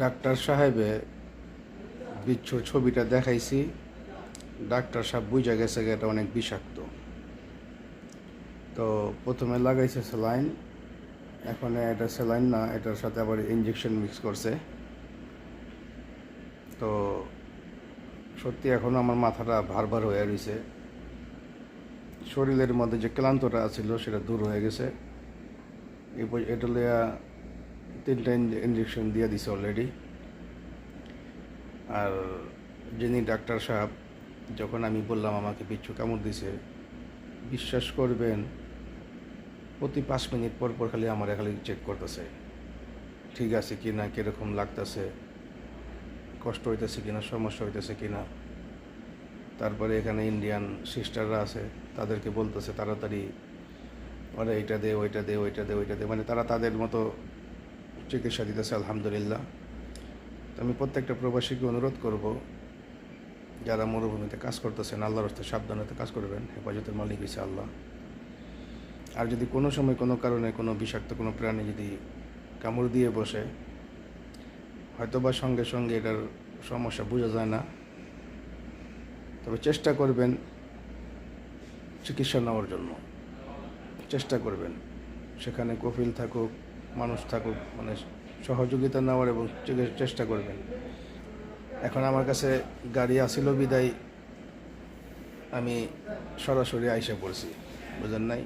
Doctor সাহেবে বিচ্ছুর ছবিটা দেখাইছি। ডাক্তার সাহেব বুঝা গেছে এটা অনেক বিষাক্ত। তো প্রথমে লাগাইছে স্যালাইন এখন এটা স্যালাইন না, এটার সাথে আবার ইঞ্জেকশন মিক্স করছে। তো সত্যি এখন আমার মাথাটা ভার ভার হয়ে রয়েছে শরীরের মধ্যে যে ক্লান্তটা ছিল সেটা দূর হয়ে গেছে। এটা লিয়া তিনটা ইঞ্জেকশন দিয়ে দিছে অলরেডি আর যিনি ডাক্তার সাহেব, যখন আমি বললাম আমাকে বিচ্ছু কামড় দিছে, বিশ্বাস করবেন, প্রতি পাঁচ মিনিট পর পর খালি আমার খালি চেক করতেছে। ঠিক আছে কি না, কীরকম লাগতেছে, কষ্ট হইতেছে কি না সমস্যা হইতেছে কি না তারপরে এখানে ইন্ডিয়ান সিস্টাররা আছে, তাদেরকে বলতেছে তাড়াতাড়ি, ওরা এইটা দে, ওইটা দে ওইটা দে ওইটা দে। মানে তারা তাদের মতো চিকিৎসা দিতেছে, আলহামদুলিল্লাহ। তো আমি প্রত্যেকটা প্রবাসীকে অনুরোধ করব, যারা মরুভূমিতে কাজ করতেছেন, আল্লাহর হস্তে সাবধানতে কাজ করবেন, হেফাজতের মালিক হয়েছে আল্লাহ। আর যদি কোনো সময় কোনো কারণে কোনো বিষাক্ত কোনো প্রাণী যদি কামড় দিয়ে বসে, হয়তোবা সঙ্গে সঙ্গে এটার সমস্যা বোঝা যায় না। তবে চেষ্টা করবেন চিকিৎসা নেওয়ার জন্য। চেষ্টা করবেন। সেখানে কফিল থাকুক মানুষ থাকুক মানে সহযোগিতা নেওয়ার এবং চেষ্টা করবেন। এখন আমার কাছে গাড়ি আসিল, বিদায় আমি সরাসরি আইসা পড়ছি, বুঝেন নাই?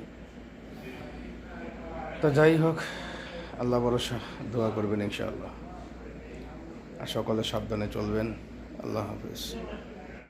তো যাই হোক, আল্লাহ ভরসা, দোয়া করবেন ইনশাআল্লাহ। আর সকলে সাবধানে চলবেন, আল্লাহ হাফিজ।